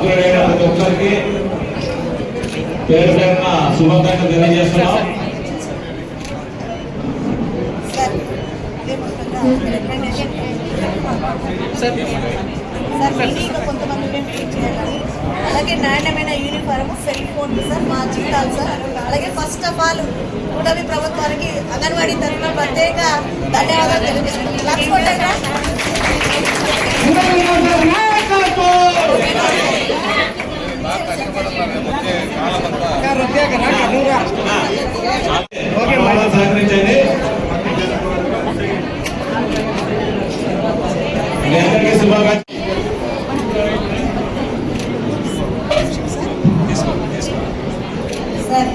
Upgrade అయిన ప్రతి ఒక్కరికి పేరు పేరున శుభాకాంక్షలు తెలియజేస్తున్నాం సార్ మీడియాగా కొంతమంది అలాగే నాణ్యమైన యూనిఫామ్ సెల్ ఫోన్ సార్ మా జీతాలు సార్ అలాగే ఫస్ట్ ఆఫ్ ఆల్ కూటమి ప్రభుత్వానికి అంగన్వాడీ తరఫున ప్రత్యేక ధన్యవాదాలు తెలియజేస్తున్నాం మీ అందరికీ శుభాకాంక్షలు సార్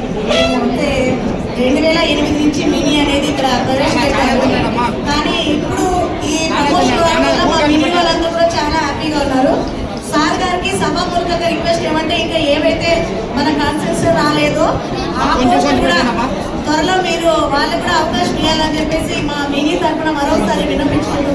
రెండు వేల ఎనిమిది నుంచి మినీ అనేది ఇక్కడ ప్రవేశపెట్టారు కానీ ఇప్పుడు ఈ ప్రమోషన్ వల్ల మా మినీ వాళ్ళందరూ కూడా చాలా హ్యాపీగా ఉన్నారు సార్ గారికి సభామూలకంగా రిక్వెస్ట్ ఏమంటే ఇంకా ఏమైతే మన కాన్సెన్స్ రాలేదో ఆ పోస్ట్ కూడా త్వరలో మీరు వాళ్ళకి కూడా అవకాశం ఇవ్వాలని చెప్పేసి మా మినీ తరఫున మరోసారి విన్నపించుకుంటున్నాం.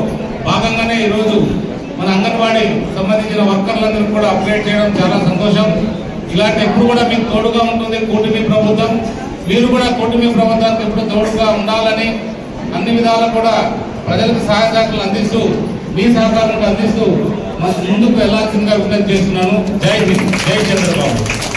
భాగంగానే ఈరోజు మన అంగన్వాడీ సంబంధించిన వర్కర్లందరూ కూడా అప్గ్రేడ్ చేయడం చాలా సంతోషం. ఇలాంటి ఎప్పుడు కూడా మీకు తోడుగా ఉంటుంది కూటమి ప్రభుత్వం. మీరు కూడా కూటమి ప్రభుత్వానికి ఎప్పుడు తోడుగా ఉండాలని అన్ని విధాలు కూడా ప్రజలకు సహాయ సహకారాలు అందిస్తూ మీ సహకారం అందిస్తూ ముందుకు వెళ్ళాల్సిందిగా విజ్ఞప్తి చేస్తున్నాను. జై హింద్. జై చంద్రబాబు.